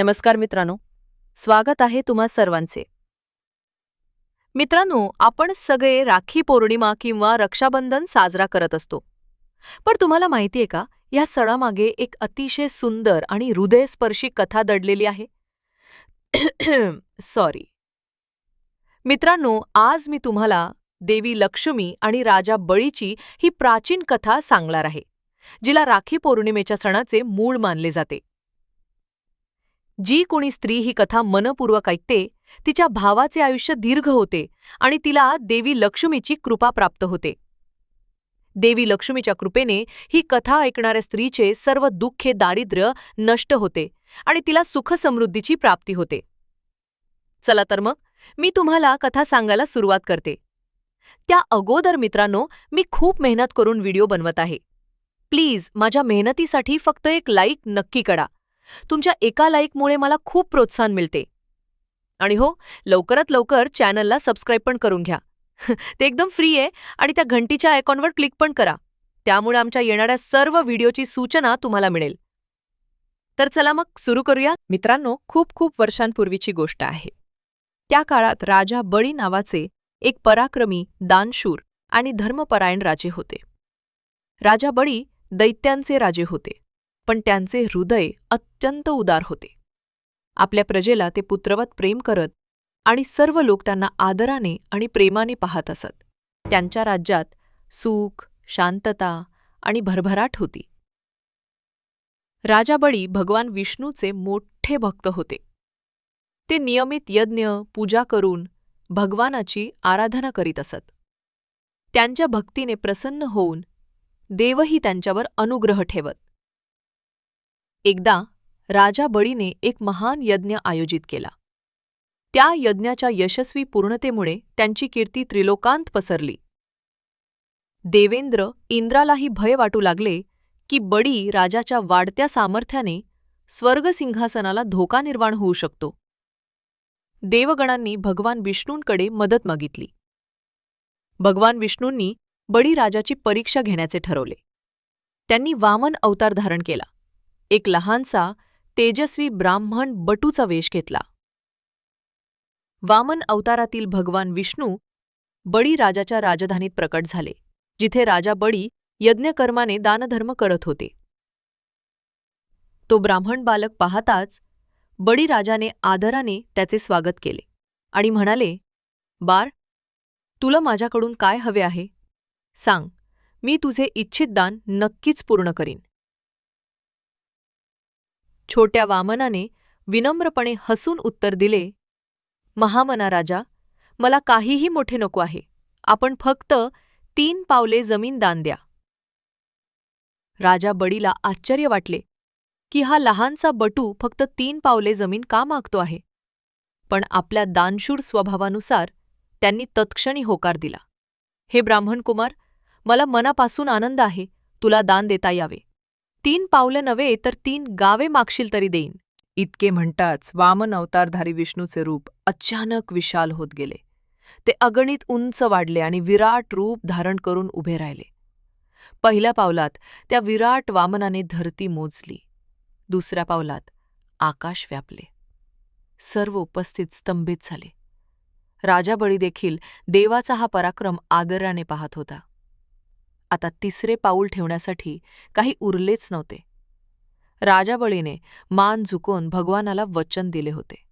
नमस्कार मित्रांनो स्वागत आहे तुम्हा सर्वांचे. मित्रांनो आपण सगळे राखी पौर्णिमा किंवा रक्षाबंधन साजरा करत असतो. पण तुम्हाला माहितीये का या सणामागे एक अतिशय सुंदर आणि हृदयस्पर्शी कथा दडलेली आहे. सॉरी. मित्रांनो आज मी तुम्हाला देवी लक्ष्मी आणि राजा बळीची ही प्राचीन कथा सांगणार आहे जिला राखी पौर्णिमेच्या सणाचे मूळ मानले जाते. जी कोणी स्त्री ही कथा मनपूर्वक ऐकते तिच्या भावाचे आयुष्य दीर्घ होते आणि तिला देवी लक्ष्मीची कृपा प्राप्त होते. देवी लक्ष्मीच्या कृपेने ही कथा ऐकणाऱ्या स्त्रीचे सर्व दुःखे दारिद्र्य नष्ट होते आणि तिला सुखसमृद्धीची प्राप्ती होते. चला तर मग मी तुम्हाला कथा सांगायला सुरुवात करते. त्या अगोदर मित्रांनो मी खूप मेहनत करून व्हिडिओ बनवत आहे. प्लीज माझ्या मेहनतीसाठी फक्त एक लाईक नक्की करा. तुमच्या एका लाईकमुळे मला खूप प्रोत्साहन मिळते. आणि हो लवकरात लवकर चॅनलला सबस्क्राईब पण करून घ्या. ते एकदम फ्री आहे आणि त्या घंटीच्या आयकॉनवर क्लिक पण करा. त्यामुळे आमच्या येणाऱ्या सर्व व्हिडिओची सूचना तुम्हाला मिळेल. तर चला मग सुरू करूया. मित्रांनो खूप खूप वर्षांपूर्वीची गोष्ट आहे. त्या काळात राजा बळी नावाचे एक पराक्रमी दानशूर आणि धर्मपरायण राजे होते. राजा बळी दैत्यांचे राजे होते. पण त्यांचे हृदय अत्यंत उदार होते. आपल्या प्रजेला ते पुत्रवत प्रेम करत आणि सर्व लोक त्यांना आदराने आणि प्रेमाने पाहत असत. त्यांच्या राज्यात सुख शांतता आणि भरभराट होती. राजा बळी भगवान विष्णूचे मोठे भक्त होते. ते नियमित यज्ञ पूजा करून भगवानाची आराधना करीत असत. त्यांच्या भक्तीने प्रसन्न होऊन देवही त्यांच्यावर अनुग्रह ठेवत. एकदा राजा बळीने एक महान यज्ञ आयोजित केला. त्या यज्ञाच्या यशस्वी पूर्णतेमुळे त्यांची कीर्ती त्रिलोकांत पसरली. देवेंद्र इंद्रालाही भय वाटू लागले की बडी राजाच्या वाढत्या सामर्थ्याने स्वर्गसिंहासनाला धोका निर्माण होऊ शकतो. देवगणांनी भगवान विष्णूंकडे मदत मागितली. भगवान विष्णूंनी बडी राजाची परीक्षा घेण्याचे ठरवले. त्यांनी वामन अवतार धारण केला. एक लहानसा तेजस्वी ब्राह्मण बटूचा वेश घेतला. वामन अवतारातील भगवान विष्णू बळी राजाच्या राजधानीत प्रकट झाले जिथे राजा बळी यज्ञकर्माने दानधर्म करत होते. तो ब्राह्मण बालक पाहताच बळी राजाने आदराने त्याचे स्वागत केले आणि म्हणाले बार तुला माझ्याकडून काय हवे आहे? सांग मी तुझे इच्छित दान नक्कीच पूर्ण करीन. छोट्या वामनाने विनम्रपणे हसून उत्तर दिले महामना राजा मला काहीही मोठे नको आहे. आपण फक्त तीन पावले जमीन दान द्या. राजा बडीला आश्चर्य वाटले की हा लहानसा बटू फक्त तीन पावले जमीन का मागतो आहे? पण आपल्या दानशूर स्वभावानुसार त्यांनी तत्क्षणी होकार दिला. हे ब्राह्मण कुमार मला मनापासून आनंद आहे. तुला दान देता यावे. तीन पावलं नव्हे तर तीन गावे मागशील तरी देईन. इतके म्हणताच वामन अवतारधारी विष्णूचे रूप अचानक विशाल होत गेले. ते अगणित उंच वाढले आणि विराट रूप धारण करून उभे राहिले. पहिल्या पावलात त्या विराट वामनाने धरती मोजली. दुसऱ्या पावलात आकाश व्यापले. सर्व उपस्थित स्तंभित झाले. राजा बळी देखील देवाचा हा पराक्रम आदराने पाहत होता. आता तिसरे पाऊल ठेवण्यासाठी काही उरलेच नव्हते. राजाबळीने मान झुकून भगवानाला वचन दिले होते.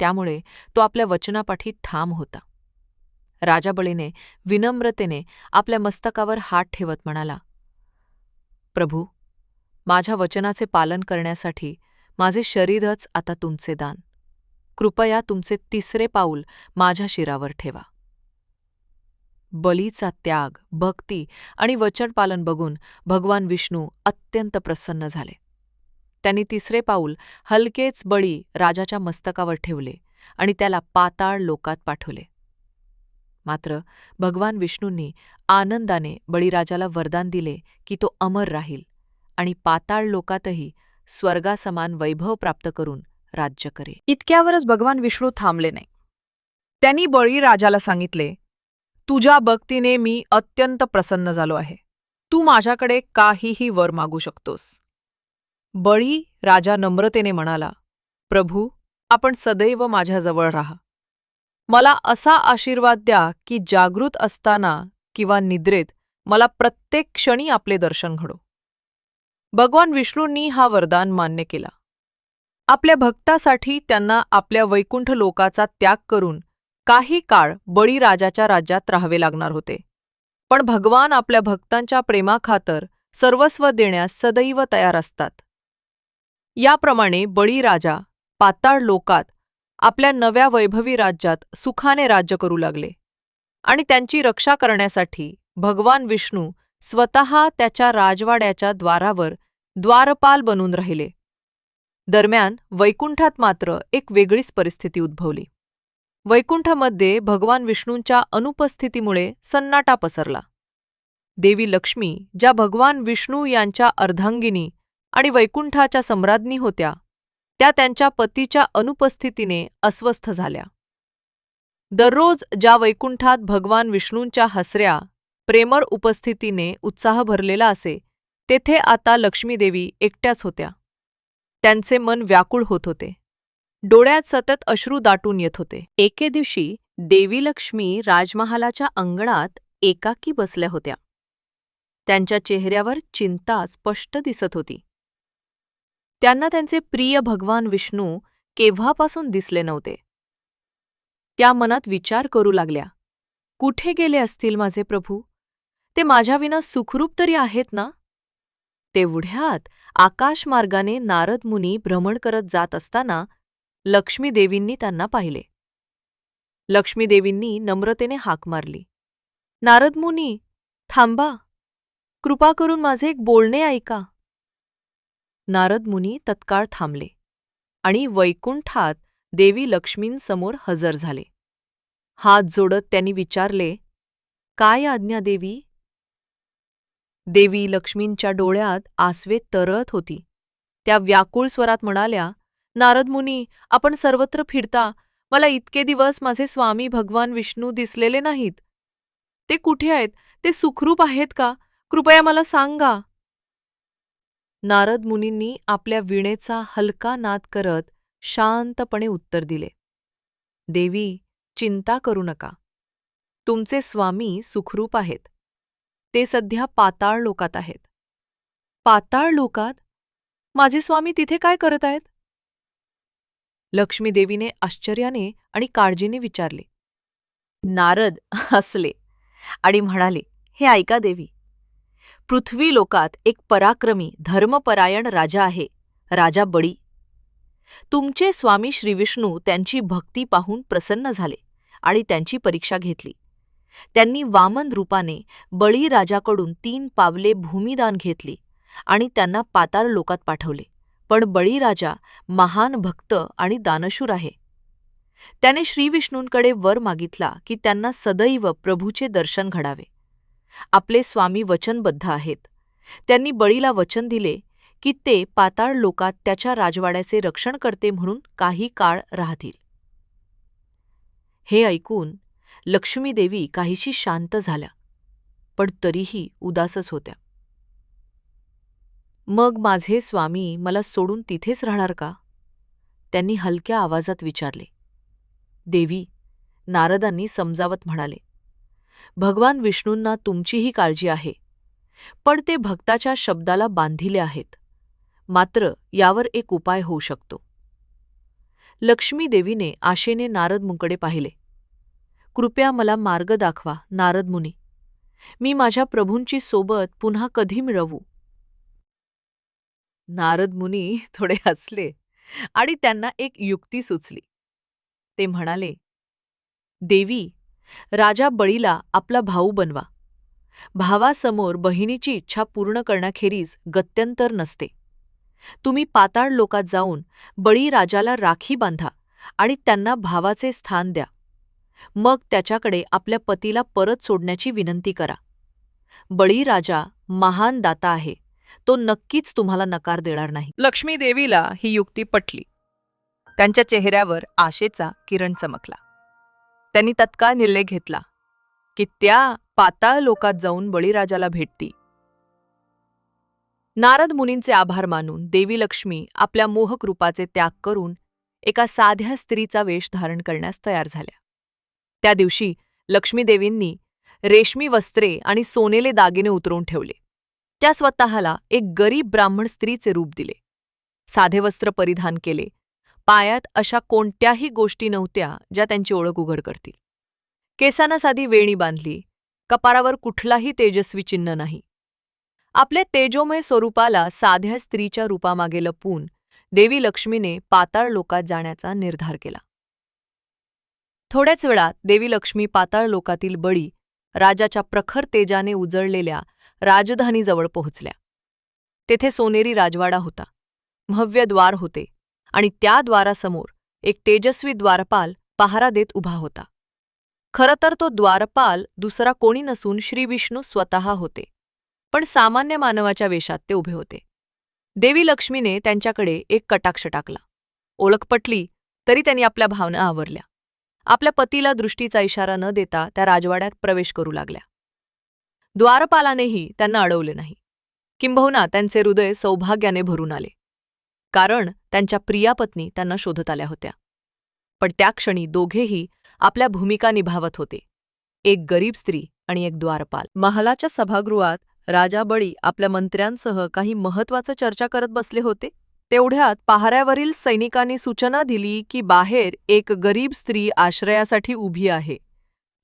त्यामुळे तो आपल्या वचनापाठी ठाम होता. राजाबळीने विनम्रतेने आपल्या मस्तकावर हात ठेवत म्हणाला प्रभू माझ्या वचनाचे पालन करण्यासाठी माझे शरीरच आता तुमचे दान. कृपया तुमचे तिसरे पाऊल माझ्या शिरावर ठेवा. बलीचा त्याग भक्ती आणि वचनपालन बघून भगवान विष्णू अत्यंत प्रसन्न झाले. त्यांनी तिसरे पाऊल हलकेच बळी राजाच्या मस्तकावर ठेवले आणि त्याला पाताळ लोकात पाठवले. मात्र भगवान विष्णूंनी आनंदाने बळीराजाला वरदान दिले की तो अमर राहील आणि पाताळ लोकातही स्वर्गासमान वैभव प्राप्त करून राज्य करे इतक्यावरच भगवान विष्णू थांबले नाही. त्यांनी बळीराजाला सांगितले तुझ्या भक्तीने मी अत्यंत प्रसन्न झालो आहे. तू माझ्याकडे काहीही वर मागू शकतोस. बळी राजा नम्रतेने म्हणाला प्रभू आपण सदैव माझ्याजवळ राहा. मला असा आशीर्वाद द्या की जागृत असताना किंवा निद्रेत मला प्रत्येक क्षणी आपले दर्शन घडो. भगवान विष्णूंनी हा वरदान मान्य केला. आपल्या भक्तासाठी त्यांना आपल्या वैकुंठ लोकाचा त्याग करून काही काळ बळीराजाच्या राज्यात राहावे लागणार होते. पण भगवान आपल्या भक्तांच्या प्रेमाखातर सर्वस्व देण्यास सदैव तयार असतात. याप्रमाणे बळीराजा पाताळ लोकात आपल्या नव्या वैभवी राज्यात सुखाने राज्य करू लागले आणि त्यांची रक्षा करण्यासाठी भगवान विष्णू स्वतः त्याच्या राजवाड्याच्या द्वारावर द्वारपाल बनून राहिले. दरम्यान वैकुंठात मात्र एक वेगळीच परिस्थिती उद्भवली. वैकुंठामध्ये भगवान विष्णूंच्या अनुपस्थितीमुळे सन्नाटा पसरला. देवी लक्ष्मी ज्या भगवान विष्णू यांच्या अर्धांगिनी आणि वैकुंठाच्या सम्राज्ञी होत्या त्या त्यांच्या पतीच्या अनुपस्थितीने अस्वस्थ झाल्या. दररोज ज्या वैकुंठात भगवान विष्णूंच्या हसऱ्या प्रेमळ उपस्थितीने उत्साह भरलेला असे तेथे आता लक्ष्मीदेवी एकट्याच होत्या. त्यांचे मन व्याकुळ होत होते. डोळ्यात सतत अश्रू दाटून येत होते. एके दिवशी देवी लक्ष्मी राजमहालाच्या अंगणात एकाकी बसल्या होत्या. त्यांच्या चेहऱ्यावर चिंता स्पष्ट दिसत होती. त्यांना त्यांचे प्रिय भगवान विष्णू केव्हापासून दिसले नव्हते? त्या मनात विचार करू लागल्या. कुठे गेले असतील माझे प्रभू? ते माझ्याविना सुखरूप तरी आहेत ना? तेवढ्यात आकाशमार्गाने नारद मुनी भ्रमण करत जात असताना लक्ष्मीदेवींनी त्यांना पाहिले. लक्ष्मीदेवींनी नम्रतेने हाक मारली. नारद मुनी थांबा. कृपा करून माझे एक बोलणे ऐका. नारद मुनी तत्काळ थांबले आणि वैकुंठात देवी लक्ष्मींसमोर हजर झाले. हात जोडत त्यांनी विचारले काय आज्ञा देवी? देवी लक्ष्मींच्या डोळ्यात आसवे तरळत होती. त्या व्याकुळ स्वरात म्हणाल्या नारद मुनी आपण सर्वत्र फिरता. मला इतके दिवस माझे स्वामी भगवान विष्णू दिसलेले नाहीत. ते कुठे आहेत? ते सुखरूप आहेत का? कृपया मला सांगा. नारद मुनींनी आपल्या वीणेचा हलका नाद करत शांतपणे उत्तर दिले. देवी चिंता करू नका. तुमचे स्वामी सुखरूप आहेत. ते सध्या पाताळ लोकात आहेत. पाताळ लोकात? माझे स्वामी तिथे काय करत आहेत? लक्ष्मीदेवीने आश्चर्याने आणि काळजीने विचारले. नारद हसले आणि म्हणाले हे ऐका देवी. पृथ्वी लोकात एक पराक्रमी धर्मपरायण राजा आहे राजा बळी. तुमचे स्वामी श्रीविष्णू त्यांची भक्ती पाहून प्रसन्न झाले आणि त्यांची परीक्षा घेतली. त्यांनी वामन रूपाने बळीराजाकडून तीन पावले भूमिदान घेतली आणि त्यांना पाताळ लोकात पाठवले. पण बळीराजा महान भक्त आणि दानशूर आहे. त्याने श्रीविष्णूंकडे वर मागितला की त्यांना सदैव प्रभूचे दर्शन घडावे. आपले स्वामी वचनबद्ध आहेत. त्यांनी बळीला वचन दिले की ते पाताळ लोकात त्याच्या राजवाड्याचे रक्षण करते म्हणून काही काळ राहतील. हे ऐकून लक्ष्मीदेवी काहीशी शांत झाल्या पण तरीही उदासच होत्या. मग माझे स्वामी मला सोडून तिथेच राहणार का? त्यांनी हलक्या आवाजात विचारले. देवी नारदांनी समजावत म्हणाले भगवान विष्णूंना तुमचीही काळजी आहे पण ते भक्ताच्या शब्दाला बांधिले आहेत. मात्र यावर एक उपाय होऊ शकतो. लक्ष्मी देवीने आशेने नारद मुंकडे पाहिले. कृपया मला मार्ग दाखवा नारद मुनी. मी माझ्या प्रभूंची सोबत पुन्हा कधी मिळवू? नारद मुनी थोडे हसले आणि त्यांना एक युक्ती सुचली. ते म्हणाले देवी राजा बळीला आपला भाऊ बनवा. भावासमोर बहिणीची इच्छा पूर्ण करण्याखेरीज गत्यंतर नसते. तुम्ही पाताळ लोकात जाऊन बळी राजाला राखी बांधा आणि त्यांना भावाचे स्थान द्या. मग त्याच्याकडे आपल्या पतीला परत सोडण्याची विनंती करा. बळीराजा महान दाता आहे. तो नक्कीच तुम्हाला नकार देणार नाही. लक्ष्मी देवीला ही युक्ती पटली. त्यांच्या चेहऱ्यावर आशेचा किरण चमकला. त्यांनी तत्काळ निर्णय घेतला की त्या पाताळ लोकात जाऊन बळीराजाला भेटती नारद मुनींचे आभार मानून देवी लक्ष्मी आपल्या मोहक रूपाचे त्याग करून एका साध्या स्त्रीचा वेश धारण करण्यास तयार झाल्या. त्या दिवशी लक्ष्मीदेवींनी रेशमी वस्त्रे आणि सोनेले दागिने उतरवून ठेवले. त्या स्वतःला एक गरीब ब्राह्मण स्त्रीचे रूप दिले. साधे वस्त्र परिधान केले. पायात अशा कोणत्याही गोष्टी नव्हत्या ज्या त्यांची ओळख उघड करतील. केसांना साधी वेणी बांधली. कपारावर कुठलाही तेजस्वी चिन्ह नाही. आपल्या तेजोमय स्वरूपाला साध्या स्त्रीच्या रूपामागे लपवून देवी लक्ष्मीने पाताळ लोकात जाण्याचा निर्धार केला. थोड्याच वेळात देवी लक्ष्मी पाताळ लोकातील बळी राजाच्या प्रखर तेजाने उजळलेल्या राजधानीजवळ पोहोचल्या. तेथे सोनेरी राजवाडा होता. भव्य द्वार होते आणि त्या द्वारासमोर एक तेजस्वी द्वारपाल पहारा देत उभा होता. खरं तर तो द्वारपाल दुसरा कोणी नसून श्रीविष्णू स्वतः होते. पण सामान्य मानवाच्या वेशात ते उभे होते. देवी लक्ष्मीने त्यांच्याकडे एक कटाक्ष टाकला. ओळख पटली तरी त्यांनी आपल्या भावना आवरल्या. आपल्या पतीला दृष्टीचा इशारा न देता त्या राजवाड्यात प्रवेश करू लागल्या. द्वारपालानेही त्यांना अडवले नाही. किंबहुना त्यांचे हृदय सौभाग्याने भरून आले. कारण त्यांच्या प्रियापत्नी त्यांना शोधत आल्या होत्या. पण त्या क्षणी दोघेही आपल्या भूमिका निभावत होते. एक गरीब स्त्री आणि एक द्वारपाल. महालाच्या सभागृहात राजा बळी आपल्या मंत्र्यांसह काही महत्वाचं चर्चा करत बसले होते. तेवढ्यात पहाऱ्यावरील सैनिकांनी सूचना दिली की बाहेर एक गरीब स्त्री आश्रयासाठी उभी आहे.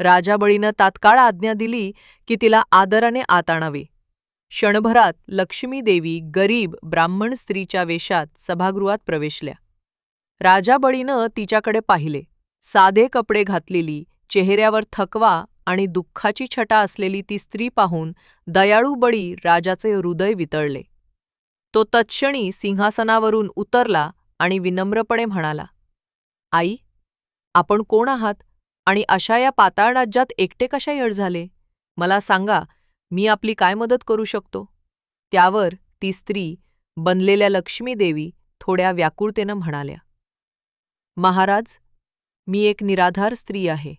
राजाबळीनं तात्काळ आज्ञा दिली की तिला आदराने आत आणावे क्षणभरात लक्ष्मी देवी गरीब ब्राह्मण स्त्रीच्या वेशात सभागृहात प्रवेशल्या. राजाबळीनं तिच्याकडे पाहिले. साधे कपडे घातलेली चेहऱ्यावर थकवा आणि दुःखाची छटा असलेली ती स्त्री पाहून दयाळू बळी राजाचे हृदय वितळले. तो तत्क्षणी सिंहासनावरून उतरला आणि विनम्रपणे म्हणाला आई आपण कोण आहात? आणि अशा या पाताळ राज्यात एकटे कशा येळ झाले? मला सांगा मी आपली काय मदत करू शकतो? त्यावर ती स्त्री बनलेल्या लक्ष्मीदेवी थोड्या व्याकुळतेनं म्हणाल्या महाराज मी एक निराधार स्त्री आहे.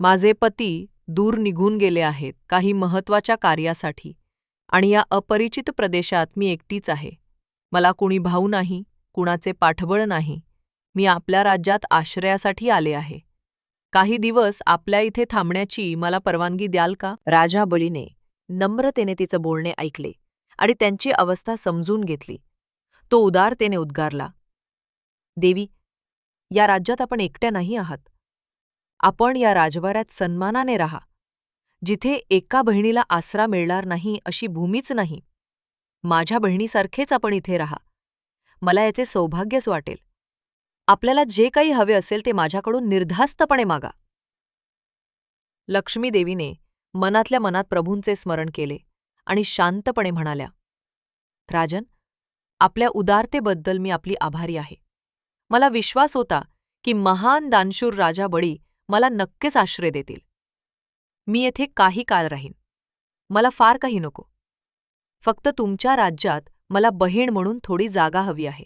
माझे पती दूर निघून गेले आहेत काही महत्त्वाच्या कार्यासाठी आणि या अपरिचित प्रदेशात मी एकटीच आहे. मला कुणी भाऊ नाही कुणाचे पाठबळ नाही. मी आपल्या राज्यात आश्रयासाठी आले आहे. काही दिवस आपल्या इथे थांबण्याची मला परवानगी द्याल का? राजा बळीने नम्रतेने तिचं बोलणे ऐकले आणि त्यांची अवस्था समजून घेतली. तो उदारतेने उद्गारला देवी या राज्यात आपण एकट्या नाही आहात. आपण या राजवाड्यात सन्मानाने राहा. जिथे एका बहिणीला आसरा मिळणार नाही अशी भूमीच नाही. माझ्या बहिणीसारखेच आपण इथे राहा. मला याचे सौभाग्यच वाटेल. आपल्याला जे काही हवे असेल ते माझ्याकडून निर्धास्तपणे मागा. लक्ष्मी देवीने मनातल्या मनात प्रभूंचे स्मरण केले आणि शांतपणे म्हणाल्या राजन आपल्या उदारतेबद्दल मी आपली आभारी आहे. मला विश्वास होता की महान दानशूर राजा बळी मला नक्कीच आश्रय देतील. मी येथे काही काळ राहीन. मला फार काही नको. फक्त तुमच्या राज्यात मला बहीण म्हणून थोडी जागा हवी आहे.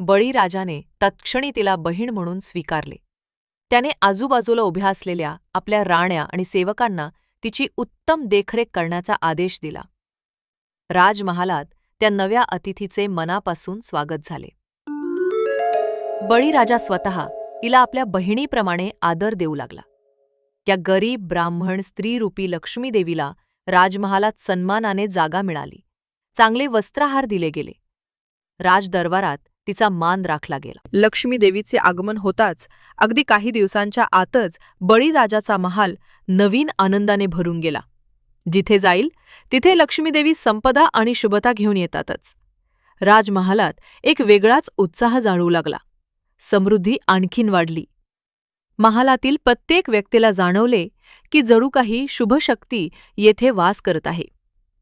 बळीराजाने तत्क्षणी तिला बहीण म्हणून स्वीकारले. त्याने आजूबाजूला उभ्या असलेल्या आपल्या राण्या आणि सेवकांना तिची उत्तम देखरेख करण्याचा आदेश दिला. राजमहालात त्या नव्या अतिथीचे मनापासून स्वागत झाले. बळीराजा स्वतः तिला आपल्या बहिणीप्रमाणे आदर देऊ लागला. त्या गरीब ब्राह्मण स्त्रीरूपी लक्ष्मीदेवीला राजमहालात सन्मानाने जागा मिळाली. चांगले वस्त्रहार दिले गेले. राजदरबारात तिचा मान राखला गेला लक्ष्मी देवीचे आगमन होताच अगदी काही दिवसांच्या आतच बळीराजाचा महाल नवीन आनंदाने भरून गेला. जिथे जाईल तिथे लक्ष्मीदेवी संपदा आणि शुभता घेऊन येतातच. राजमहालात एक वेगळाच उत्साह जाणवू लागला. समृद्धी आणखीन वाढली. महालातील प्रत्येक व्यक्तीला जाणवले की जणू काही शुभशक्ती येथे वास करत आहे.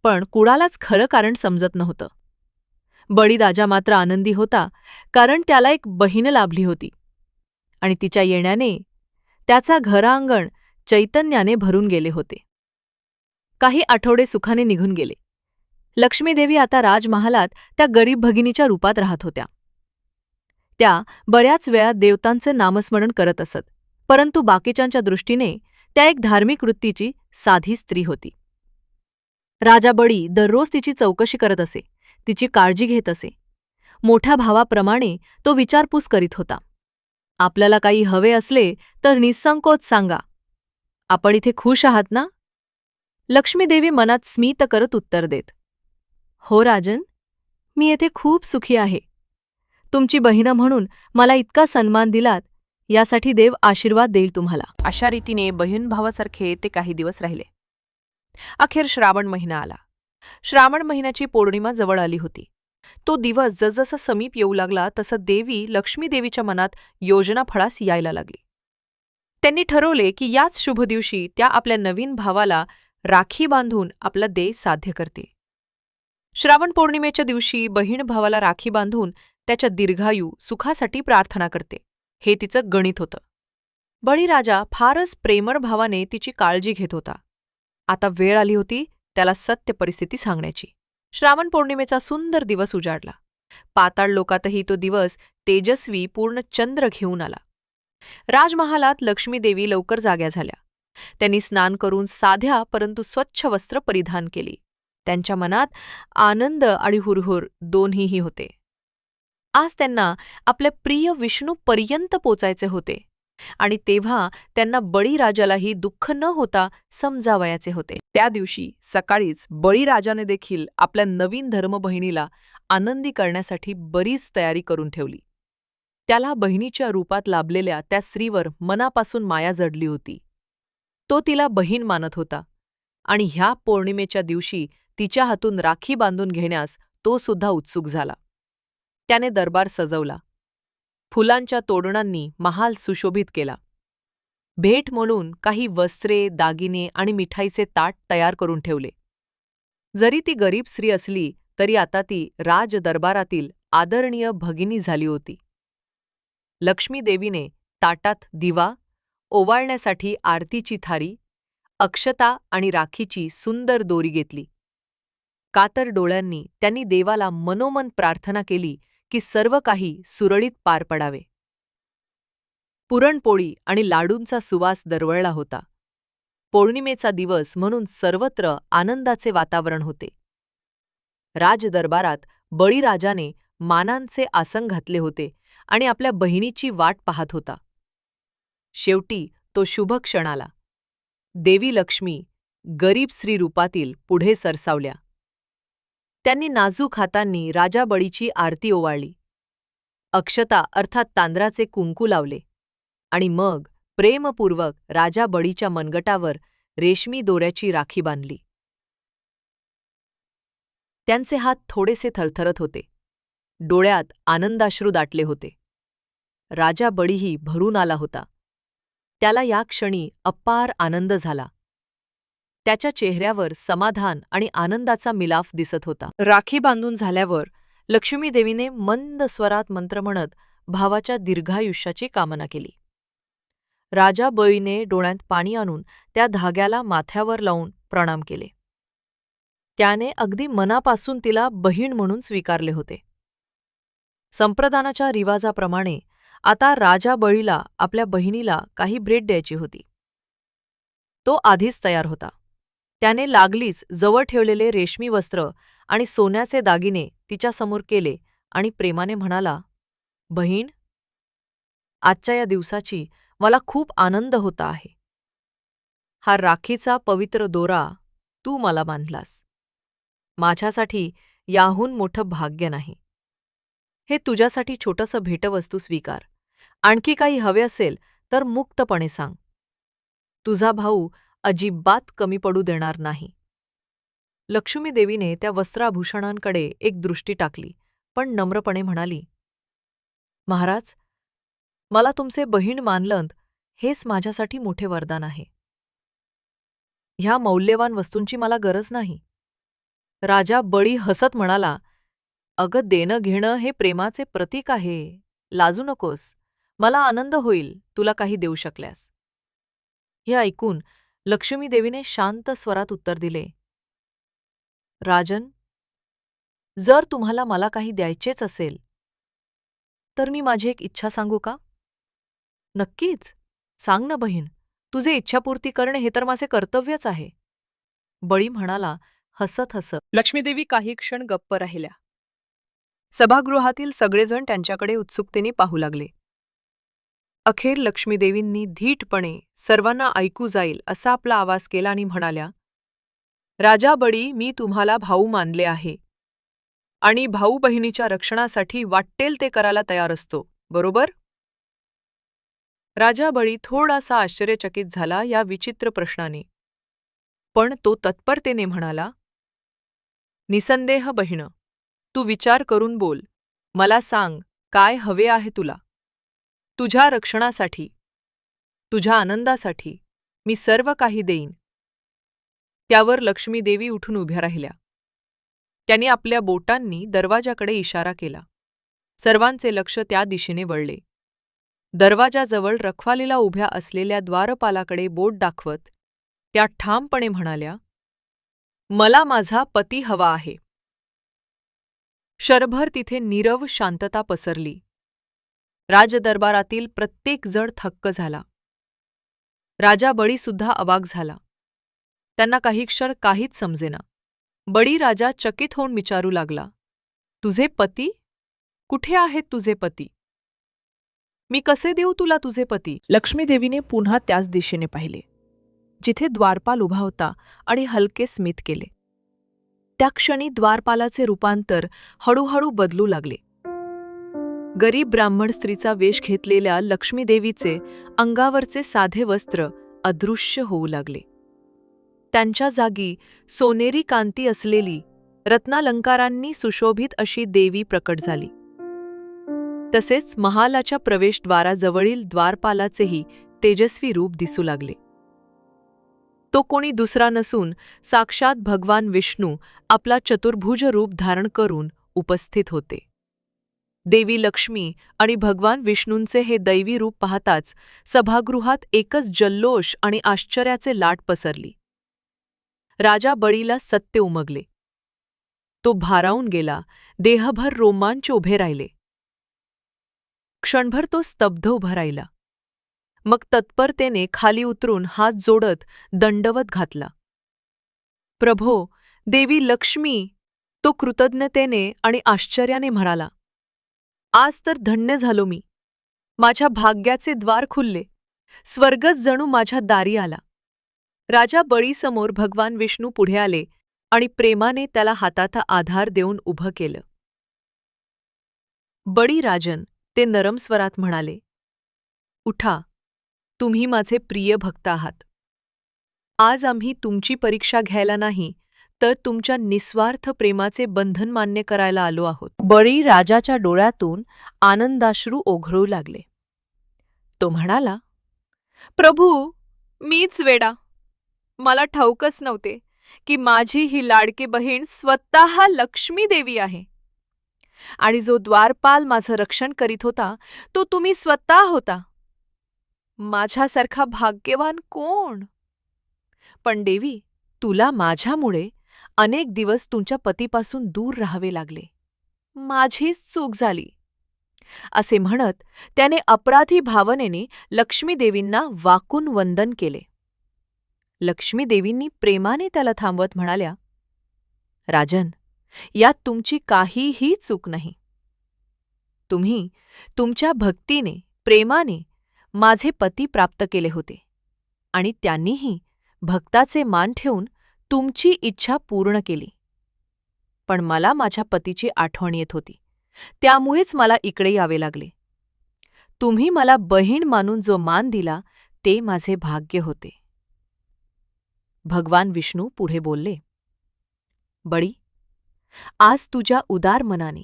पण कुणालाच खरं कारण समजत नव्हतं. बळीराजा मात्र आनंदी होता कारण त्याला एक बहीण लाभली होती. आणि तिच्या येण्याने त्याचा घरांगण चैतन्याने भरून गेले होते. काही आठवडे सुखाने निघून गेले. लक्ष्मीदेवी आता राजमहालात त्या गरीब भगिनीच्या रूपात राहत होत्या. त्या बऱ्याच वेळा देवतांचं नामस्मरण करत असत परंतु बाकीच्यांच्या दृष्टीने त्या एक धार्मिक वृत्तीची साधी स्त्री होती. राजा बळी दररोज तिची चौकशी करत असे. तिची काळजी घेत असे. मोठ्या भावाप्रमाणे तो विचारपूस करीत होता. आपल्याला काही हवे असले तर निसंकोच सांगा. आपण इथे खुश आहात ना? लक्ष्मीदेवी मनात स्मित करत उत्तर देत. हो राजन मी येथे खूप सुखी आहे. तुमची बहिणं म्हणून मला इतका सन्मान दिलात यासाठी देव आशीर्वाद देईल तुम्हाला. अशा रीतीने बहीण भावासारखे ते काही दिवस राहिले. अखेर श्रावण महिना आला. श्रावण महिन्याची पौर्णिमा जवळ आली होती. तो दिवस जसजसा समीप येऊ लागला तसं देवी लक्ष्मी देवीच्या मनात योजना फळास यायला लागली. त्यांनी ठरवले की याच शुभ दिवशी त्या आपल्या नवीन भावाला राखी बांधून आपला देय साध्य करते. श्रावण पौर्णिमेच्या दिवशी बहीण भावाला राखी बांधून त्याच्या दीर्घायू सुखासाठी प्रार्थना करते. हे तिचं गणित होतं. बळीराजा फारच प्रेमळ भावाने तिची काळजी घेत होता. आता वेळ आली होती त्याला सत्य परिस्थिती सांगण्याची. श्रावण पौर्णिमेचा सुंदर दिवस उजाडला. पाताळ लोकातही तो दिवस तेजस्वी पूर्ण चंद्र घेऊन आला. राजमहालात लक्ष्मीदेवी लवकर जाग्या झाल्या. त्यांनी स्नान करून साध्या परंतु स्वच्छ वस्त्र परिधान केली. त्यांच्या मनात आनंद आणि हुरहुर दोन्हीही होते. आज त्यांना आपल्या प्रिय विष्णूपर्यंत पोचायचे होते. आणि तेव्हा त्यांना बळीराजालाही दुःख न होता समजावयाचे होते. त्या दिवशी सकाळीच बळीराजाने देखील आपल्या नवीन धर्मबहिणीला आनंदी करण्यासाठी बरीच तयारी करून ठेवली. त्याला बहिणीच्या रूपात लाभलेल्या त्या स्त्रीवर मनापासून माया जडली होती. तो तिला बहीण मानत होता आणि ह्या पौर्णिमेच्या दिवशी तिच्या हातून राखी बांधून घेण्यास तो सुद्धा उत्सुक झाला. त्याने दरबार सजवला. फुलांच्या तोडणांनी महाल सुशोभित केला. भेट म्हणून काही वस्त्रे दागिने आणि मिठाईचे ताट तयार करून ठेवले. जरी ती गरीब स्त्री असली तरी आता ती राज दरबारातील आदरणीय भगिनी झाली होती. लक्ष्मीदेवीने ताटात दिवा ओवाळण्यासाठी आरतीची थारी अक्षता आणि राखीची सुंदर दोरी घेतली. कातर डोळ्यांनी त्यांनी देवाला मनोमन प्रार्थना केली की सर्व काही सुरळीत पार पडावे. पुरणपोळी आणि लाडूंचा सुवास दरवळला होता. पौर्णिमेचा दिवस म्हणून सर्वत्र आनंदाचे वातावरण होते. राजदरबारात बळीराजाने मानांचे आसन घातले होते आणि आपल्या बहिणीची वाट पाहत होता. शेवटी तो शुभ क्षणाला. देवी लक्ष्मी गरीब स्त्री रूपातील पुढे सरसावल्या. त्यांनी नाजूक हातांनी राजा बळीची आरती ओवाळली. अक्षता अर्थात तांद्राचे कुंकू लावले आणि मग प्रेमपूर्वक राजा बळीच्या मनगटावर रेशमी दोऱ्याची राखी बांधली. त्यांचे हात थोडेसे थरथरत होते. डोळ्यात आनंदाश्रू दाटले होते. राजा बळीही भरून आला होता. त्याला या क्षणी अपार आनंद झाला. त्याच्या चेहऱ्यावर समाधान आणि आनंदाचा मिलाफ दिसत होता. राखी बांधून झाल्यावर लक्ष्मीदेवीने मंद स्वरात मंत्र म्हणत भावाच्या दीर्घायुष्याची कामना केली. राजा बळीने डोळ्यात पाणी आणून त्या धाग्याला माथ्यावर लावून प्रणाम केले. त्याने अगदी मनापासून तिला बहीण म्हणून स्वीकारले होते. संप्रदानाच्या रिवाजाप्रमाणे आता राजा बळीला आपल्या बहिणीला काही भेट द्यायची होती. तो आधीच तयार होता. त्याने लागलीच जवळ ठेवलेले रेशमी वस्त्र आणि सोन्याचे दागिने तिच्यासमोर केले आणि प्रेमाने म्हणाला बहीण आजच्या या दिवसाची मला खूप आनंद होता आहे. हा राखीचा पवित्र दोरा तू मला बांधलास. माझ्यासाठी याहून मोठं भाग्य नाही. हे तुझ्यासाठी छोटंसं भेटवस्तू स्वीकार. आणखी काही हवे असेल तर मुक्तपणे सांग. तुझा भाऊ अजिबात कमी पडू देणार नाही. लक्ष्मीदेवीने त्या वस्त्राभूषणांकडे एक दृष्टी टाकली पण नम्रपणे म्हणाली महाराज मला तुमचे बहीण मानलंत हेच माझ्यासाठी मोठे वरदान आहे. ह्या मौल्यवान वस्तूंची मला गरज नाही. राजा बळी हसत म्हणाला अगं देणं घेणं हे प्रेमाचे प्रतीक आहे. लाजू नकोस. मला आनंद होईल तुला काही देऊ शकल्यास. हे ऐकून लक्ष्मीदेवीने शांत स्वरात उत्तर दिले. राजन जर तुम्हाला मला काही द्यायचेच असेल तर मी माझी एक इच्छा सांगू का? नक्कीच. सांग ना बहीण. तुझे इच्छापूर्ती करणे हे तर माझे कर्तव्यच आहे. बळी म्हणाला हसत हसत. लक्ष्मीदेवी काही क्षण गप्प राहिल्या. सभागृहातील सगळेजण त्यांच्याकडे उत्सुकतेने पाहू लागले. अखेर लक्ष्मीदेवींनी धीटपणे सर्वांना ऐकू जाईल असा आपला आवाज केला आणि म्हणाल्या राजा बडी मी तुम्हाला भाऊ मानले आहे. आणि भाऊ बहिणीच्या रक्षणासाठी वाटेल ते करायला तयार असतो बरोबर? राजा बळी थोडासा आश्चर्यचकित झाला या विचित्र प्रश्नाने. पण तो तत्परतेने म्हणाला निसंदेह बहिण तू विचार करून बोल. मला सांग काय हवे आहे तुला? तुझ्या रक्षणासाठी तुझ्या आनंदासाठी मी सर्व काही देईन. त्यावर लक्ष्मीदेवी उठून उभ्या राहिल्या. त्यांनी आपल्या बोटांनी दरवाजाकडे इशारा केला. सर्वांचे लक्ष त्या दिशेने वळले. दरवाजाजवळ रखवालीला उभ्या असलेल्या द्वारपालाकडे बोट दाखवत त्या ठामपणे म्हणाल्या मला माझा पती हवा आहे. शरभर तिथे नीरव शांतता पसरली. राजदरबारातील प्रत्येक जण थक्क झाला. राजा बळीसुद्धा अवाक झाला. त्यांना काही क्षण काहीच समजेना. बळी राजा चकित होऊन विचारू लागला तुझे पती? कुठे आहेत तुझे पती? मी कसे देऊ तुला तुझे पती? लक्ष्मीदेवीने पुन्हा त्याच दिशेने पाहिले. जिथे द्वारपाल उभा होता आणि हलके स्मित केले. त्या क्षणी द्वारपालाचे रूपांतर हळूहळू बदलू लागले. गरीब ब्राह्मण स्त्रीचा वेश घेतलेल्या लक्ष्मीदेवीचे अंगावरचे साधे वस्त्र अदृश्य होऊ लागले. त्यांच्या जागी सोनेरी कांती असलेली रत्नालंकारांनी सुशोभित अशी देवी प्रकट झाली. तसेच महालाच्या प्रवेशद्वाराजवळील द्वारपालाचेही तेजस्वी रूप दिसू लागले. तो कोणी दुसरा नसून साक्षात भगवान विष्णू आपला चतुर्भुज रूप धारण करून उपस्थित होते. देवी लक्ष्मी आणि भगवान विष्णूंचे हे दैवी रूप पाहताच सभागृहात एकच जल्लोष आणि आश्चर्याचे लाट पसरली. राजा बळीला सत्य उमगले. तो भारावून गेला देहभर रोमांच उभे राहिले. क्षणभर तो स्तब्ध उभा राहिला. मग तत्परतेने खाली उतरून हात जोडत दंडवत घातला. प्रभो देवी लक्ष्मी तो कृतज्ञतेने आणि आश्चर्याने म्हणाला आज तर धन्य झालो मी. माझ्या भाग्याचे द्वार खुलले. स्वर्गच जणू माझ्या दारी आला. राजा बळीसमोर भगवान विष्णू पुढे आले आणि प्रेमाने त्याला हाताचा आधार देऊन उभं केलं. बळी राजन ते नरम स्वरात म्हणाले उठा तुम्ही माझे प्रिय भक्त आहात. आज आम्ही तुमची परीक्षा घ्यायला नाही तर तुमच्या निस्वार्थ प्रेमाचे बंधन मान्य करायला आलो आहोत. बळी राजाच्या डोळ्यातून आनंदाश्रू ओघळू लागले. तो म्हणाला प्रभू मीच वेडा. मला ठाऊकच नव्हते की माझी ही लाडकी बहीण स्वतः लक्ष्मी देवी आहे. आणि जो द्वारपाल माझं रक्षण करीत होता तो तुम्ही स्वतः होता. माझ्यासारखा भाग्यवान कोण? पण देवी तुला माझ्यामुळे अनेक दिवस तुमच्या पतीपासून दूर राहावे लागले. माझीच चूक झाली. असे म्हणत त्याने अपराधी भावनेने लक्ष्मीदेवींना वाकून वंदन केले. लक्ष्मीदेवींनी प्रेमाने त्याला थांबवत म्हणाल्या राजन यात तुमची काहीही चूक नाही. तुम्ही तुमच्या भक्तीने प्रेमाने माझे पती प्राप्त केले होते आणि त्यांनीही भक्ताचे मान ठेवून तुमची इच्छा पूर्ण केली. पण मला माझ्या पतीची आठवण येत होती. त्यामुळेच मला इकडे यावे लागले. तुम्ही मला बहीण मानून जो मान दिला ते माझे भाग्य होते. भगवान विष्णू पुढे बोलले बडी आज तुझ्या उदार मनाने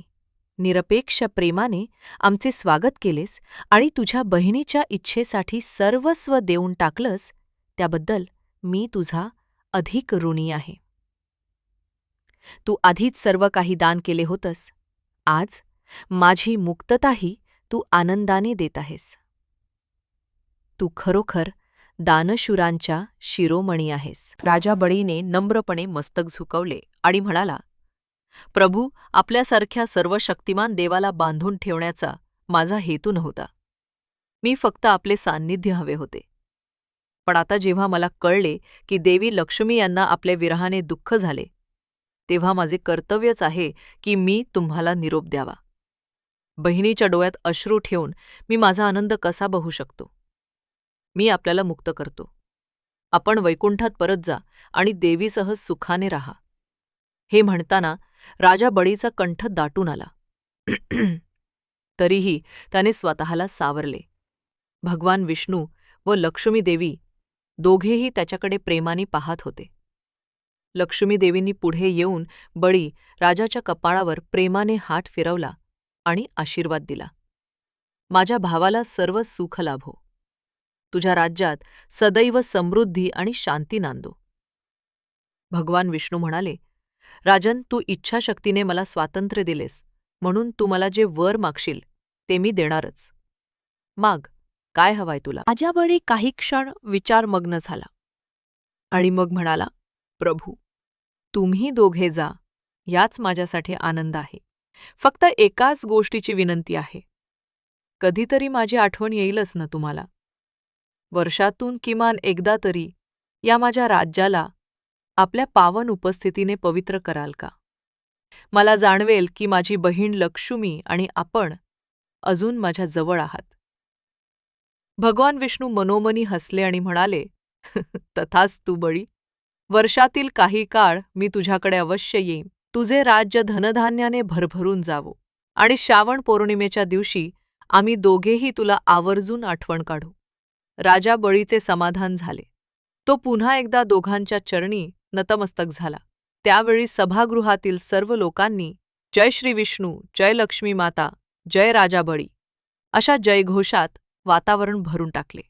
निरपेक्ष प्रेमाने आमचे स्वागत केलेस आणि तुझ्या बहिणीच्या इच्छेसाठी सर्वस्व देऊन टाकलंस त्याबद्दल मी तुझा अधिक ऋणी आहे. तू आधीच सर्व काही दान केले होतस. आज माझी मुक्तताही तू आनंदाने देत आहेस. तू खरोखर दानशूरांच्या शिरोमणी आहेस. राजा बळीने नम्रपणे मस्तक झुकवले आणि म्हणाला प्रभू आपल्यासारख्या सर्व शक्तिमान देवाला बांधून ठेवण्याचा माझा हेतू नव्हता. मी फक्त आपले सान्निध्य हवे होते. पण आता जेव्हा मला कळले की देवी लक्ष्मी यांना आपल्या विरहाने दुःख झाले तेव्हा माझे कर्तव्यच आहे की मी तुम्हाला निरोप द्यावा. बहिणीच्या डोळ्यात अश्रू ठेवून मी माझा आनंद कसा बहू शकतो? मी आपल्याला मुक्त करतो. आपण वैकुंठात परत जा आणि देवीसह सुखाने राहा. हे म्हणताना राजा बळीचा कंठ दाटून आला. तरीही त्याने स्वतःला सावरले. भगवान विष्णू व लक्ष्मी देवी दोघेही त्याच्याकडे प्रेमाने पाहत होते. लक्ष्मी देवींनी पुढे येऊन बळी राजाच्या कपाळावर प्रेमाने हात फिरवला आणि आशीर्वाद दिला. माझ्या भावाला सर्व सुख लाभो. तुझ्या राज्यात सदैव समृद्धी आणि शांती नांदो. भगवान विष्णू म्हणाले राजन तू इच्छाशक्तीने मला स्वातंत्र्य दिलेस म्हणून तू मला जे वर मागशील ते मी देणारच. माग काय हवाय तुला? माझ्या काही क्षण विचारमग्न झाला. आणि मग म्हणाला प्रभू तुम्ही दोघे जा याच माझ्यासाठी आनंद आहे. फक्त एकाच गोष्टीची विनंती आहे. कधीतरी माझी आठवण येईलच ना तुम्हाला. वर्षातून किमान एकदा तरी या माझ्या राज्याला आपल्या पावन उपस्थितीने पवित्र कराल का? मला जाणवेल की माझी बहीण लक्ष्मी आणि आपण अजून माझ्या जवळ आहात. भगवान विष्णू मनोमनी हसले आणि म्हणाले तथाच तू बळी. वर्षातील काही काळ मी तुझ्याकडे अवश्य येईन. तुझे राज्य धनधान्याने भरभरून जावो. आणि श्रावण पौर्णिमेच्या दिवशी आम्ही दोघेही तुला आवर्जून आठवण काढू. राजा बळीचे समाधान झाले. तो पुन्हा एकदा दोघांच्या चरणी नतमस्तक झाला. त्यावेळी सभागृहातील सर्व लोकांनी जय श्री विष्णू जय लक्ष्मी माता जय राजा बळी. अशा जयघोषात वातावरण भरून टाकले.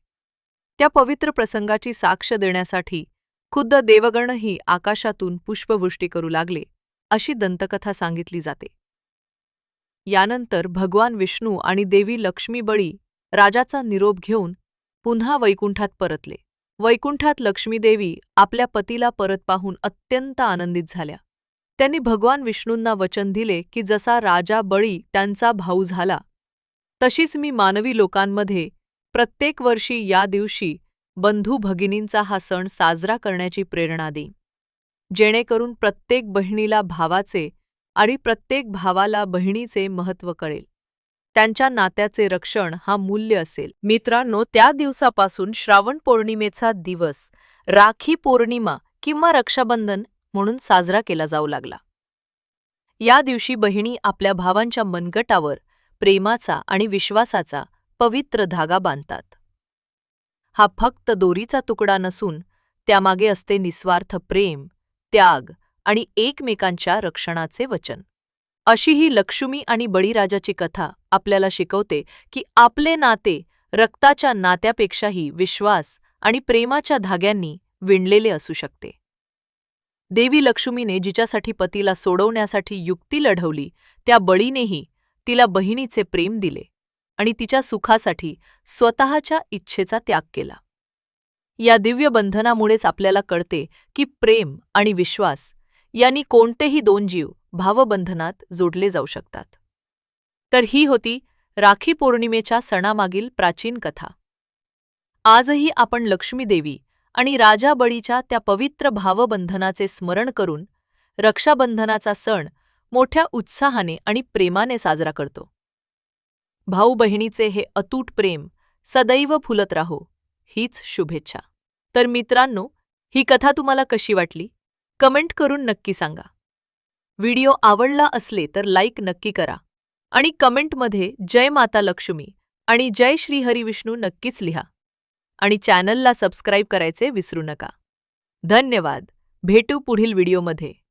त्या पवित्र प्रसंगाची साक्ष देण्यासाठी खुद्द देवगणही आकाशातून पुष्पवृष्टी करू लागले अशी दंतकथा सांगितली जाते. यानंतर भगवान विष्णू आणि देवी लक्ष्मी बळी राजाचा निरोप घेऊन पुन्हा वैकुंठात परतले. वैकुंठात लक्ष्मीदेवी आपल्या पतीला परत पाहून अत्यंत आनंदित झाल्या. त्यांनी भगवान विष्णूंना वचन दिले की जसा राजा बळी त्यांचा भाऊ झाला तशीच मी मानवी लोकांमध्ये प्रत्येक वर्षी या दिवशी बंधू भगिनींचा हा सण साजरा करण्याची प्रेरणा देईन. जेणेकरून प्रत्येक बहिणीला भावाचे आणि प्रत्येक भावाला बहिणीचे महत्त्व कळेल. त्यांच्या नात्याचे रक्षण हा मूल्य असेल. मित्रांनो त्या दिवसापासून श्रावण पौर्णिमेचा दिवस राखी पौर्णिमा किंवा रक्षाबंधन म्हणून साजरा केला जाऊ लागला. या दिवशी बहिणी आपल्या भावांच्या मनगटावर प्रेमाचा आणि विश्वासाचा पवित्र धागा बांधतात. हा फक्त दोरीचा तुकडा नसून त्यामागे असते निस्वार्थ प्रेम त्याग आणि एकमेकांच्या रक्षणाचे वचन. अशी ही लक्ष्मी आणि बळीराजाची कथा आपल्याला शिकवते की आपले नाते रक्ताच्या नात्यापेक्षाही विश्वास आणि प्रेमाच्या धाग्यांनी विणलेले असू शकते. देवी लक्ष्मीने जिच्यासाठी पतीला सोडवण्यासाठी युक्ती लढवली त्या बळीनेही तिला बहिणीचे प्रेम दिले आणि तिच्या सुखासाठी स्वतःच्या इच्छेचा त्याग केला. या दिव्य बंधनामुळेच आपल्याला कळते की प्रेम आणि विश्वास यांनी कोणतेही दोन जीव भावबंधनात जोडले जाऊ शकतात. तर ही होती राखी पौर्णिमेच्या सणामागील प्राचीन कथा. आजही आपण लक्ष्मी देवी आणि राजा बळीच्या त्या पवित्र भावबंधनाचे स्मरण करून रक्षाबंधनाचा सण मोठ्या उत्साहाने आणि प्रेमाने साजरा करतो. भाऊ बहिणीचे हे अतूट प्रेम सदैव फुलत राहो हीच शुभेच्छा. तर मित्रांनो ही कथा तुम्हाला कशी वाटली? कमेंट करून नक्की सांगा. व्हिडिओ आवडला असले तर लाईक नक्की करा आणि कमेंटमध्ये जय माता लक्ष्मी आणि जय श्री हरिविष्णू नक्कीच लिहा आणि चॅनलला सबस्क्राईब करायचे विसरू नका. धन्यवाद. भेटू पुढील व्हिडिओमध्ये.